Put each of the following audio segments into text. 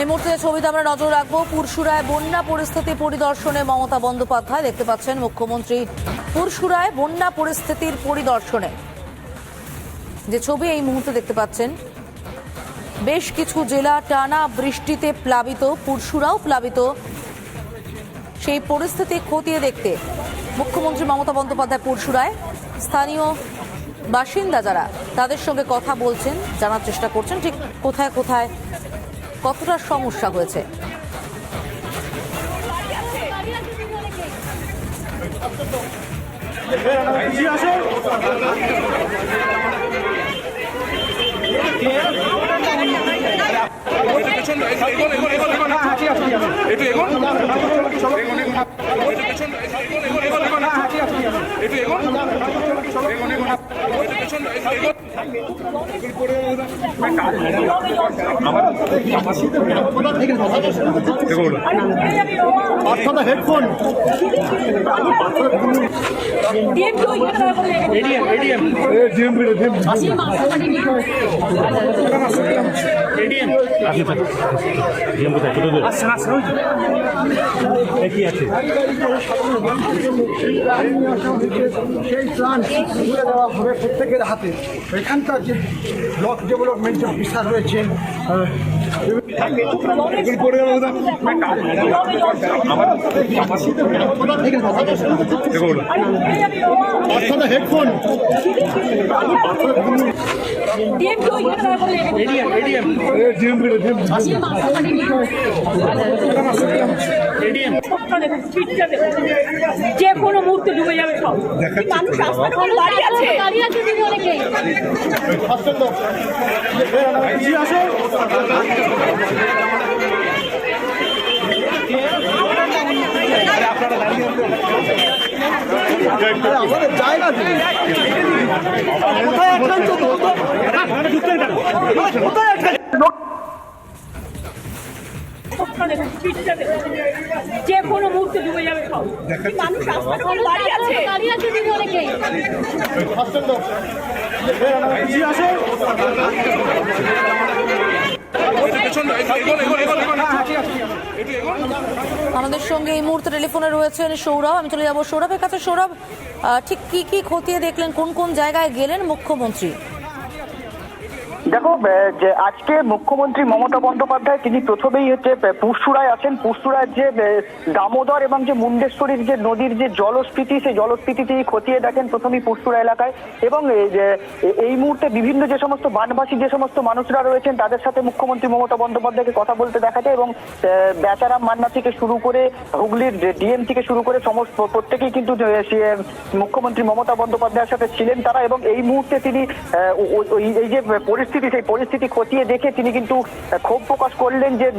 এই মুহূর্তে ছবিতে আমরা নজর রাখব পুরসুরায় বন্যা পরিস্থিতি পরিদর্শনে মমতা বন্দ্যোপাধ্যায়। দেখতে পাচ্ছেন মুখ্যমন্ত্রী পুরসুরায় বন্যা পরিস্থিতির পরিদর্শনে। যে ছবি এই মুহূর্তে দেখতে পাচ্ছেন, বেশ কিছু জেলা টানা বৃষ্টিতে প্লাবিত পুরসুরাও প্লাবিত। সেই পরিস্থিতি খতিয়ে দেখতে মুখ্যমন্ত্রী মমতা বন্দ্যোপাধ্যায় পুরসুরায় স্থানীয় বাসিন্দা যারা, তাদের সঙ্গে কথা বলছেন, জানার চেষ্টা করছেন, ঠিক কোথায় কোথায় কতটা সমস্যা হয়েছে? একটু পেছন এগোন অর্থদা হেডফোন সেই প্ল্যান তুলে দেওয়া হবে প্রত্যেকের হাতে। এখানকার যে ব্লক ডেভেলপমেন্ট যে অফিসার হেডফোন যে কোনো মুহূর্তে ডুবে যাবে সব মানুষ উপর দাঁড়িয়ে আছে দাঁড়িয়ে আছে দিদি অনেকেই আমাদের জায়গা কোথায় আক্রান্ত তো? কোথায় আক্রান্ত? যে কোনো মুহূর্তে ডুবে যাবে সব মানুষ রাস্তার দাঁড়িয়ে আছে দাঁড়িয়ে আছে দিদি অনেকেই আমাদের সঙ্গে এই মুহূর্তে টেলিফোনে রয়েছেন সৌরভ। আমি চলে যাব সৌরভের কাছে। সৌরভ ঠিক কি কি খতিয়ে দেখলেন? কোন কোন জায়গায় গেলেন মুখ্যমন্ত্রী? দেখো যে আজকে মুখ্যমন্ত্রী মমতা বন্দ্যোপাধ্যায় তিনি প্রথমেই হচ্ছে পুরসুরায় আছেন। পুরসুরার যে দামোদর এবং যে মুন্ডেশ্বরীর যে নদীর যে জলস্ফীতি, সেই জলস্ফীতি তিনি খতিয়ে দেখেন প্রথমেই পুরসুরা এলাকায়। এবং এই মুহূর্তে বিভিন্ন যে সমস্ত বানবাসী যে সমস্ত মানুষরা রয়েছেন, তাদের সাথে মুখ্যমন্ত্রী মমতা বন্দ্যোপাধ্যায়কে কথা বলতে দেখা যায় এবং বেচারাম মান্না থেকে শুরু করে হুগলির ডিএম থেকে শুরু করে সমস্ত প্রত্যেকেই কিন্তু মুখ্যমন্ত্রী মমতা বন্দ্যোপাধ্যায়ের সাথে ছিলেন তারা এবং এই মুহূর্তে তিনি এই যে পরিস্থিতি সেই পরিস্থিতি খতিয়ে দেখে তিনি কিন্তু ক্ষোভ প্রকাশ করলেন যে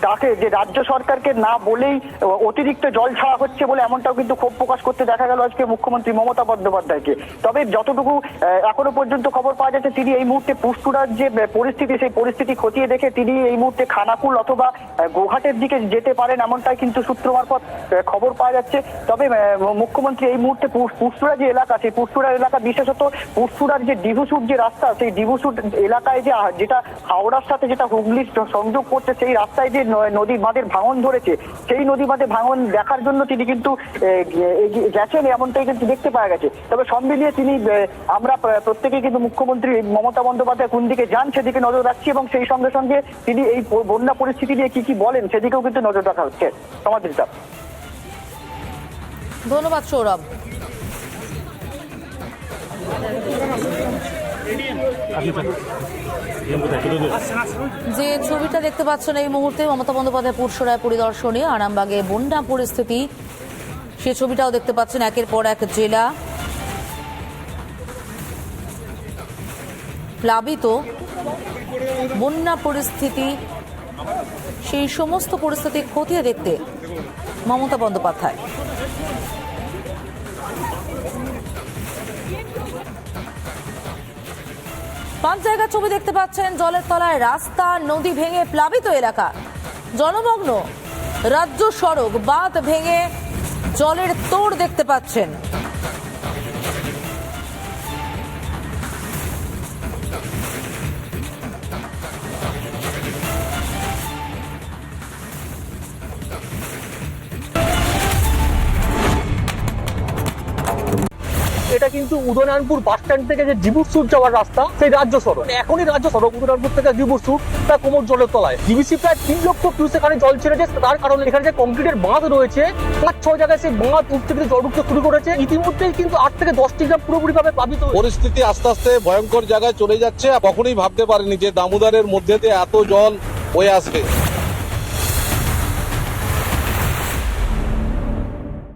তাকে, যে রাজ্য সরকারকে না বলেই অতিরিক্ত জল ছাড়া হচ্ছে বলে এমনটাও কিন্তু ক্ষোভ প্রকাশ করতে দেখা গেল আজকে মুখ্যমন্ত্রী মমতা বন্দ্যোপাধ্যায়কে। তবে যতটুকু এখনও পর্যন্ত খবর পাওয়া যাচ্ছে, তিনি এই মুহূর্তে পুষ্কুরার যে পরিস্থিতি, সেই পরিস্থিতি খতিয়ে দেখে তিনি এই মুহূর্তে খানাকুল অথবা গোঘাটের দিকে যেতে পারেন এমনটাই কিন্তু সূত্র মারফত খবর পাওয়া যাচ্ছে। তবে মুখ্যমন্ত্রী এই মুহূর্তে পুষ- পুষ্কুরা যে এলাকা, সেই পুষ্কুরা এলাকা বিশেষত পুষ্কুরার যে ডিভুসুর যে রাস্তা, সেই ডিভুসুর এলাকায় যে যেটা হাওড়ার সাথে যেটা হুগলির সংযোগ করছে, সেই রাস্তায় যে নদী বাঁধের ভাঙন ধরেছে, সেই নদী বাঁধে ভাঙন দেখার জন্য তিনি কিন্তু গেছেন, এমনটাই কিন্তু দেখতে পাওয়া গেছে। তবে সব মিলিয়ে তিনি আমরা প্র- প্রত্যেকেই কিন্তু মুখ্যমন্ত্রী মমতা বন্দ্যোপাধ্যায় কোন দিকে যান সেদিকে নজর রাখছি এবং সেই সঙ্গে সঙ্গে তিনি এই বন্যা পরিস্থিতি নিয়ে কি কি বলেন সেদিকেও কিন্তু নজর রাখা হচ্ছে। সমাদৃতা ধন্যবাদ, সৌরভ। যে ছবিটা দেখতে পাচ্ছেন এই মুহূর্তে মমতা বন্দ্যোপাধ্যায় পুরসরায় পরিদর্শনে আরামবাগে বন্যা পরিস্থিতি। সে ছবিটাও দেখতে পাচ্ছেন একের পর এক জেলা। প্লাবিত বন্যা পরিস্থিতি, সেই সমস্ত পরিস্থিতি খতিয়ে দেখতে মমতা বন্দ্যোপাধ্যায়। পাঁচ জায়গার ছবি দেখতে পাচ্ছেন, জলের তলায় রাস্তা, নদী ভেঙে প্লাবিত এলাকা। জনমগ্ন রাজ্য সড়ক, বাঁধ ভেঙে জলের তোড় দেখতে পাচ্ছেন। এটা কিন্তু উদয়নারায়ণপুর বাস স্ট্যান্ড থেকে যে জিবুরসুর যাওয়ার রাস্তা, সেই রাজ্য সড়ক এখনই রাজ্য সড়ক উদয়নারায়ণপুর থেকে জিবুরসুর তা কোমর জলের তলায়। ডিবিসি প্রায় তিন লক্ষ কিউস এখানে জল ছেড়েছে তার কারণে এখানে যে কংক্রিটের বাঁধ রয়েছে, পাঁচ ছয় জায়গায় সেই বাঁধ উঠতে কিন্তু জল ঢুকতে শুরু করেছে। ইতিমধ্যেই কিন্তু আট থেকে দশটি গ্রাম পুরোপুরিভাবে প্লাবিত হয়েছে। পরিস্থিতি আস্তে আস্তে ভয়ঙ্কর জায়গায় চলে যাচ্ছে কখনোই ভাবতে পারেনি যে দামোদরের মধ্যে এত জল হয়ে আসবে।